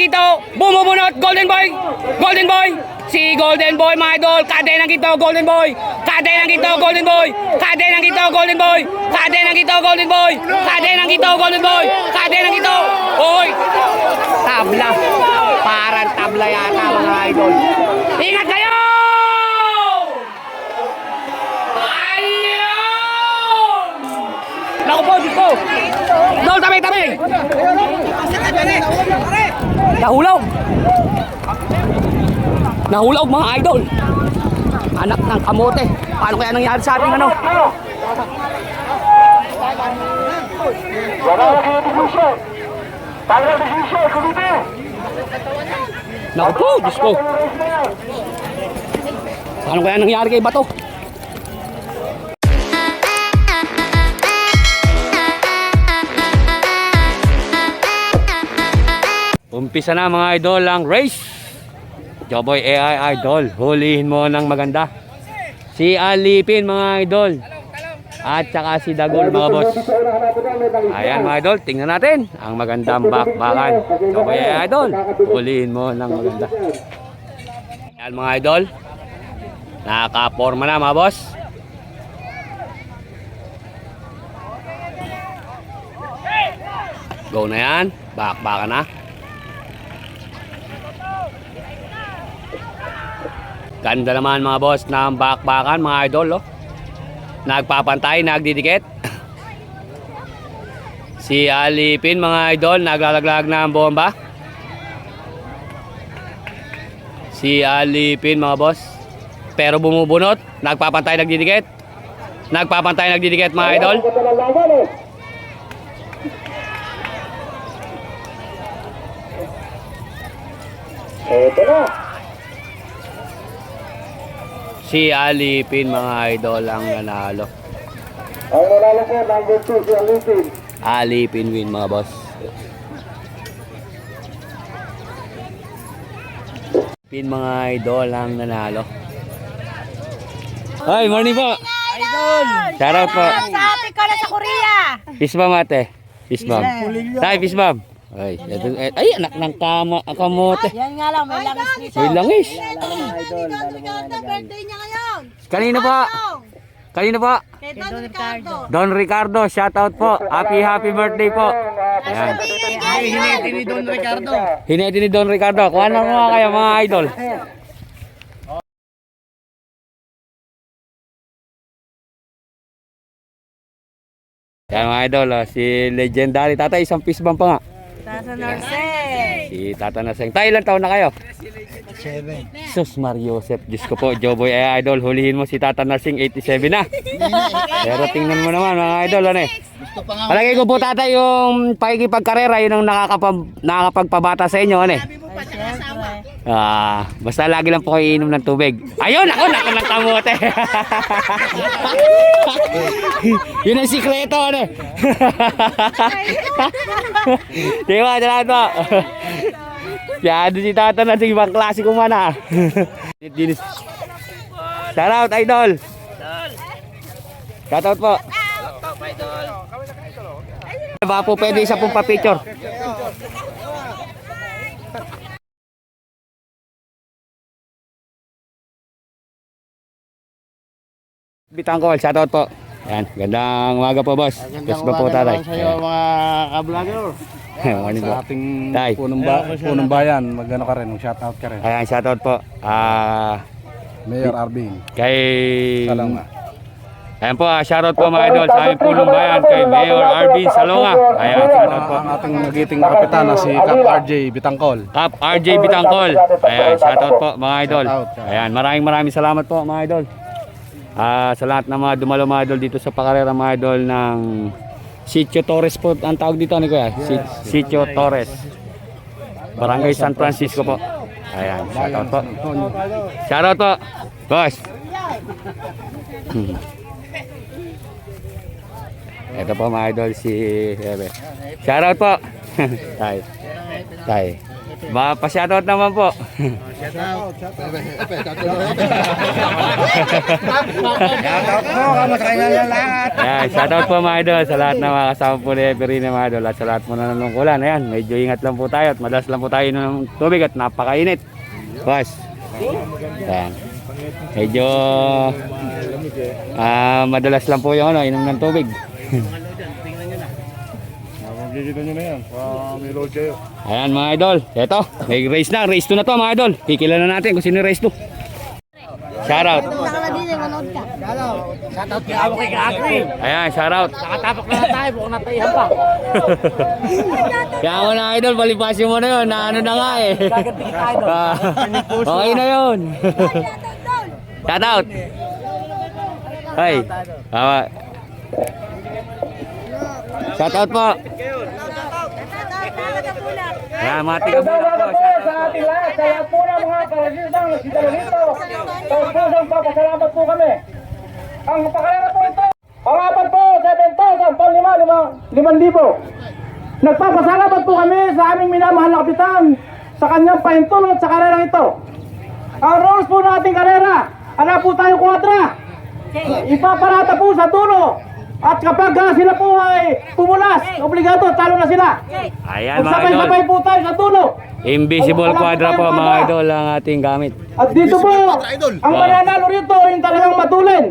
Quito, bumubunot, Golden Boy, Golden Boy, si Golden Boy, mga idol, kade ng Quito, Golden Boy, kade ng Quito, Golden Boy, kade ng Quito, Golden Boy, kade ng Quito, Golden Boy, kade ng Quito, Golden Boy, kade ng Quito, oy, tabla, parang tabla yata mga idol. Ingat kayo! Ayun! Naku po, Diyos ko! Dol, tabi, tabi! Nahulog! Nahulog mga idol! Anak ng kamote. Paano kaya nangyari sa ating ano? Naku po, Diyos ko! Paano kaya nangyari kay Bato? Umpisa na mga idol ang race. Joboy AI Idol, hulihin mo ng maganda. Si Alipin mga idol. At saka si Dagol mga boss. Ayan mga idol, tingnan natin ang magandang bakbakan. Joboy AI Idol, hulihin mo ng maganda. Ayan mga idol. Nakaporma na mga boss. Go na yan. Bakbaka na. Ganda naman mga boss ng bakbakan mga idol. Oh. Nagpapantay, nagdidikit. si Alipin mga idol, naglalaglag na ang bomba. Si Alipin mga boss. Pero bumubunot, nagpapantay, nagdidikit. Nagpapantay, nagdidikit mga idol. Ito na. Si Alipin mga idol ang nanalo. Ang nanalo po, number 2, si Alipin. Alipin win mga boss. Pin mga idol ang nanalo. Hi, morning po. Idol! Shout out po. Sabi ko na sa Korea! Fish bomb ate. Fish bomb. Tay, fish bomb. Ay, ito, eh, ay, anak ng kama, kamote. Yan nga lang, may langis dito. May langis. birthday niya ngayon! Kanino po? Kanino po? Kay Don Ricardo. Don Ricardo, shout out po. Happy, happy birthday po. Ayan. Hinete ni Don Ricardo. Hinete ni Don Ricardo. Kuha na mga kayo mga idol. Yan mga idol, oh, si legendary tatay, isang fish bomb pa nga. Nasa Norse. Si Tata Naseng. Tayo ilang taon na kayo? 7. Sus Mario Joseph. Diyos ko po, Joboy ay idol. Hulihin mo si Tata Naseng 87 na. Pero tingnan mo naman mga idol. Ano eh. Palagay ko po tata yung pakikipagkarera yun ang nakakapag, nakakapagpabata sa inyo. Ano eh. Ay, siyempre. Ah, basta lagi lang po kayo inom ng tubig. Ayun, ako nako ng kamote. Yun ang sikreto ano. eh. Di ba, salamat po. Yan, si Tata na sa ibang klase ko man ah. Dinis. Shout out, idol. Shout out po. Baka po pwede isa pong pa-picture. Bitangkol, shout out po. Yan, gandang umaga po boss. Gusto po po tatay. sa iyo mga ka-vlogger. Morning po. Sa ating Tay. punong, ba punong bayan, magano ka rin, mag-shoutout ka rin. Ayan, shout out po. Ah, Mayor Arbin, kay Salonga. Ayan po, ah, shoutout po mga idol sa aming pulong bayan kay Mayor Arvin Salonga. Ayan, shoutout po. Ang ating nagiting kapitana si Cap RJ Bitangkol. Kap RJ Bitangkol. Ayan, shoutout po mga idol. Shoutout, shoutout. Ayan, maraming maraming salamat po mga idol. Ah, sa lahat ng mga dumalo mga idol dito sa pakarera mga idol ng Sitio Torres po ang tawag dito ni Kuya. Si- Sitio Torres. Barangay San Francisco po. Ayan, shoutout po. Shoutout po. Boss. Hmm. Ito po mga idol si Bebe. Shoutout po. Tay. Tay. Ba, pa-shoutout naman po. Shoutout po, kamusta kayo na lahat? Ayan, shoutout po mga idol sa lahat ng mga kasama po ni Everine mga idol at sa lahat po na nanungkulan. Ayan, medyo ingat lang po tayo at madalas lang po tayo ng tubig at napakainit. Boss. Ayan. Medyo ah madalas lang po yung ano, inom ng tubig. Makikita nyo na yan. Uh, may load kayo. Ayan mga idol, eto, may race na, race 2 na to mga idol. Kikilala natin kung sino race 2. Shoutout. Punta ka na dito, manood ka. Shoutout kay Amo kay Gagri. Ayan, shoutout. Nakatapok na tayo, bukong natayhan pa. Kaya mo na idol, palipasin mo na yun, na ano na nga eh. Gaganti kita idol. Ah, okay na yun. Shout out. Hey. Tama. Shout out po. Ayan, mga tiga muna po. Salamat po sa ating lahat, lahat po ng mga nito. Taos pusong papasalamat po kami. Ang pakalala po ito, pangapat po, 7,000, panlima, lima, limang libo. Nagpapasalamat po kami sa aming minamahal na kapitan sa kanyang pahintulot sa karerang ito. Ang rules po ng ating karera, ala po tayo kuwatra. Ipaparata po sa dulo. At kapag ah, sila po ay pumulas, obligado, talo na sila. Ayan mga idol. Magsabay-sabay po tayo sa dulo. Invisible quadra po mga idol ang ating gamit. At dito po, ang mananalo rito yung talagang matulin.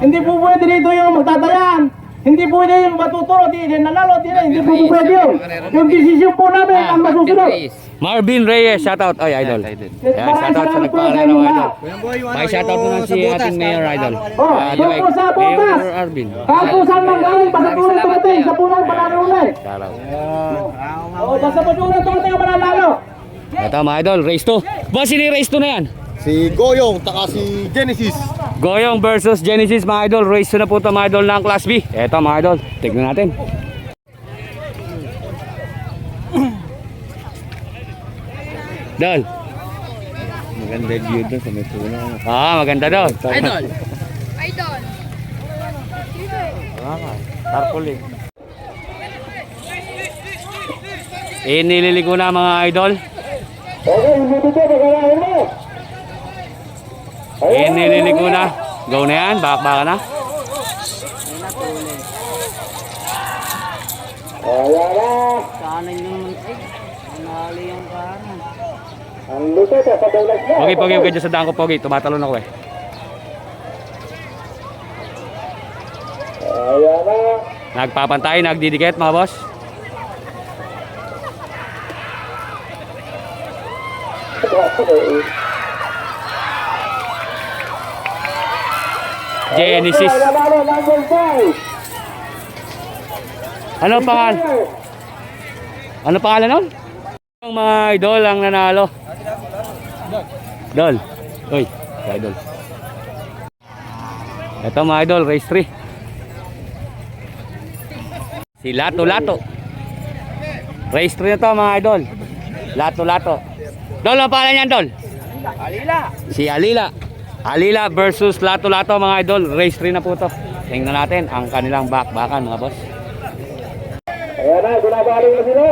Hindi po pwede dito yung magtatayan. Hindi po pwede yung matuturo, di di nanalo, di hindi po pwede yun. Yung desisyon po namin ang masusunod. Marvin Reyes, shout out. Ay, idol. Ayan, shout out sa nagpakalala mga idol. May shout out naman si ating mayor idol. Oh, Ah, doon po sa butas. Arvin. Saan man galing, basta po rin tumating sa punang panalunan. Shout out. Oo, basta po rin tumating ang mananalo. Ito mga idol, race 2. Boss, sino yung race 2 na yan? Si Goyong, taka si Genesis. Goyong versus Genesis mga idol. Race 2 na po ito mga idol ng Class B. Eto mga idol, tignan natin. Dol. Maganda view doon sa may puno. Ah, maganda doon. Idol. Tarpaulin. Eh, nililigo na mga idol. Okay, hindi dito, pagkakain mo. Eh, nililigo na. Go na yan, bakbaka na. Ayan na. Kanan yung ay, nali yung kanan. Ang luto to, sa dalag na. Pogi, pogi, huwag sa daan ko, pogi. Tumatalon ako eh. Ayan na. Nagpapantay, nagdidikit mga boss. Genesis. Ano pangal? Ano pangalan nun? Ang mga idol ang nanalo. Idol. Uy, idol. Ito mga idol, race 3. Si Lato Lato. Race 3 na to mga idol. Lato Lato. Dol, ang pangalan niyan, Dol? Alila. Si Alila. Alila versus Lato Lato mga idol. Race 3 na po to. Tingnan natin ang kanilang bakbakan mga boss. Ayan na, ginagaling na sila.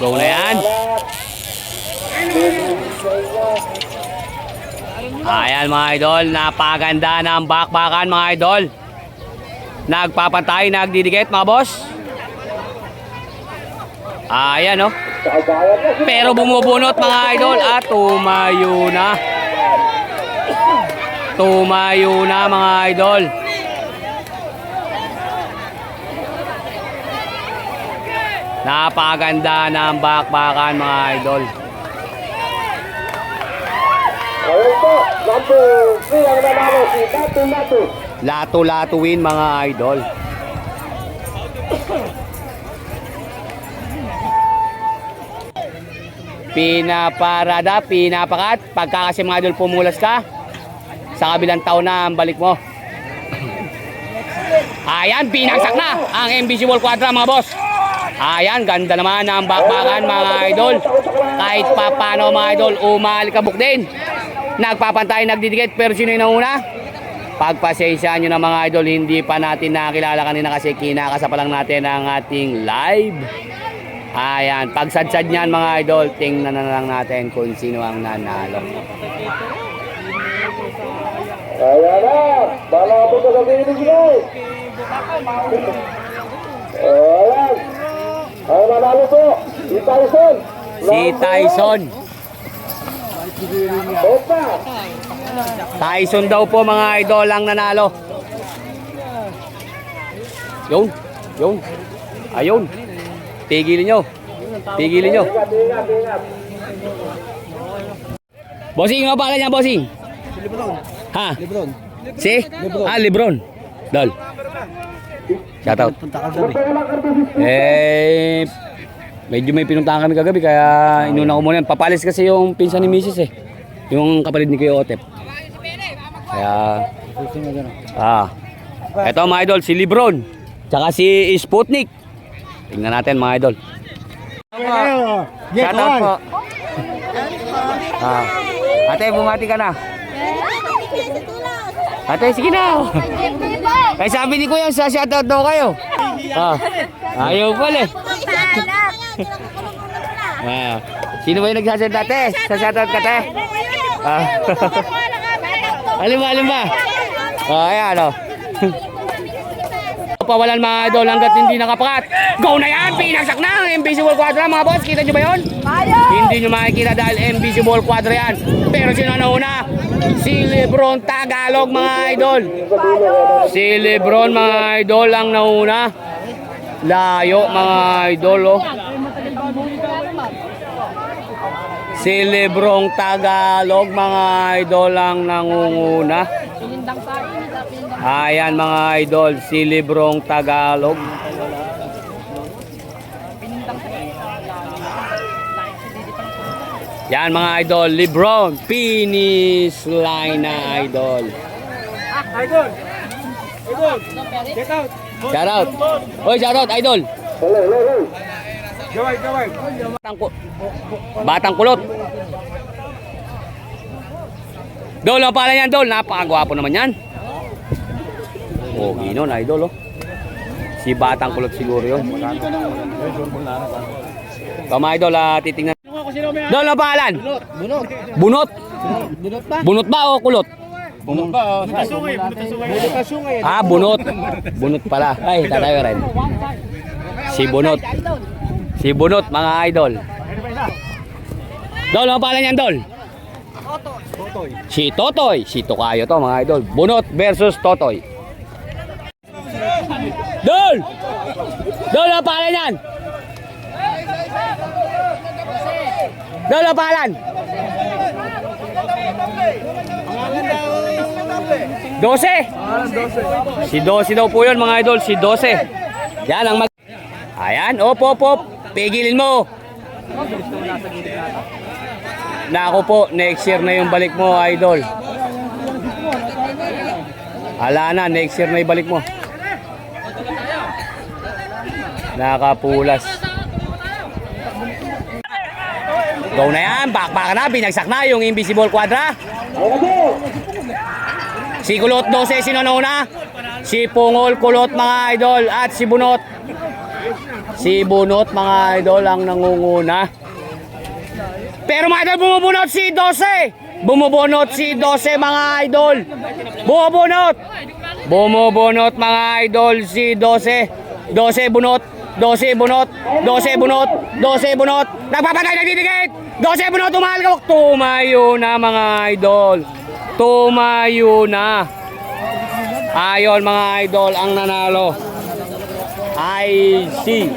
Go na yan. Ayan mga idol, napaganda ng bakbakan mga idol. Nagpapantay, nagdidikit mga boss. Ayan oh. Pero bumubunot mga idol at tumayo na. Tumayo na mga idol. Napaganda ng bakbakan mga idol. Win mga idol. Pinaparada, pinapakat. Pagka kasi mga idol pumulas ka, sa kabilang taon na ang balik mo. Ayan, pinagsak na ang Invisible Quadra mga boss. Ayan, ganda naman ang bakbakan mga idol. Kahit pa paano mga idol, umalikabok din. Nagpapantay, nagdidikit, pero sino yung nauna? Pagpasensya nyo na mga idol, hindi pa natin nakilala kanina kasi kinakasa pa lang natin ang ating live Ayan, pagsadsad niyan mga idol, tingnan na lang natin kung sino ang nanalo. Ayan na. Bala po sa gabi ni guys. Ayan. Ang nanalo po. Si Tyson. Si Tyson. Opa. Tyson daw po mga idol ang nanalo. Yun, yun. Ayun. Tigilin nyo. Tigilin nyo. Bossing, ano pala niya, bossing? Ha? Lebron. Si? Ah, Lebron. Dol. Shoutout. Eh, medyo may pinuntahan kami kagabi kaya inuna ko muna. yan. Papalis kasi yung pinsan ni Mrs. eh. Yung kapatid ni Kuya Otep. Kaya, ah. Ito mga idol, si Lebron. Tsaka si Sputnik. Tingnan natin mga idol. Shoutout po. Ah. Ate, bumati ka na. Ate, sige na. Kaya sabi ni Kuya, sa shoutout daw kayo. Ah. Ayaw pala eh. Ah. Sino ba yung nagsasalita ate? Sa shoutout ka te? Ah. alin ba, alin ba? Ah, ayan o. Pawalan mga idol hanggat hindi nakapakat. Go na yan! Pinagsak na ang Invisible Quadra mga boss. Kita nyo ba yun? Hindi nyo makikita dahil Invisible Quadra yan. Pero sino nauna? Si Lebron Tagalog mga idol. Si Lebron mga idol ang nauna. Layo mga idol oh. Si Lebrong Tagalog mga idol ang nangunguna. Ayan mga idol, si Lebrong Tagalog. Yan mga idol, Lebron, finish line na idol. Shout out. Oy, shout out, idol. Hello, hello, hello. Batang, ku- batang kulot. Dol, ang pala yan, Dol. Napakagwapo naman yan. Oh, ginon, idol, oh. Si Batang Kulot siguro yun. Tama, idol, ah, titingnan. Dol, ang pangalan? Bunot. Bunot? Bunot ba o kulot? Bunot ba? Ah, bunot. Bunot pala. Ay, tatayo rin. Si Bunot. Si Bunot, mga idol. Dol, ang pangalan yan, Dol? Si Totoy. Si Tokayo to, mga idol. Bunot versus Totoy. Dol! Dol, ang pangalan yan? Ang pangalan? Dose. Si Dose daw po yun, mga idol. Si Dose. Yan ang mag... Ayan, op, op, op. Pigilin mo. Nako po, next year na yung balik mo, idol. Ala na, next year na yung balik mo. Nakapulas. Go na yan, bakbaka na, binagsak na yung invisible quadra. Si Kulot 12, sino nauna? Si Pungol Kulot mga idol at si Bunot. Si Bunot mga idol ang nangunguna. Pero mga idol, bumubunot si 12. Bumubunot si 12 mga idol. Bumubunot. Bumubunot mga idol si 12. 12 bunot. 12 bunot. 12 bunot. 12 bunot. Nagpapatay nagdidikit. 12 bunot tumalgok. Tumayo na mga idol. Tumayo na. Ayon mga idol ang nanalo. I see.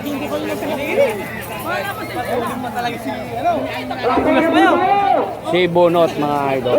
Si Bunot mga idol.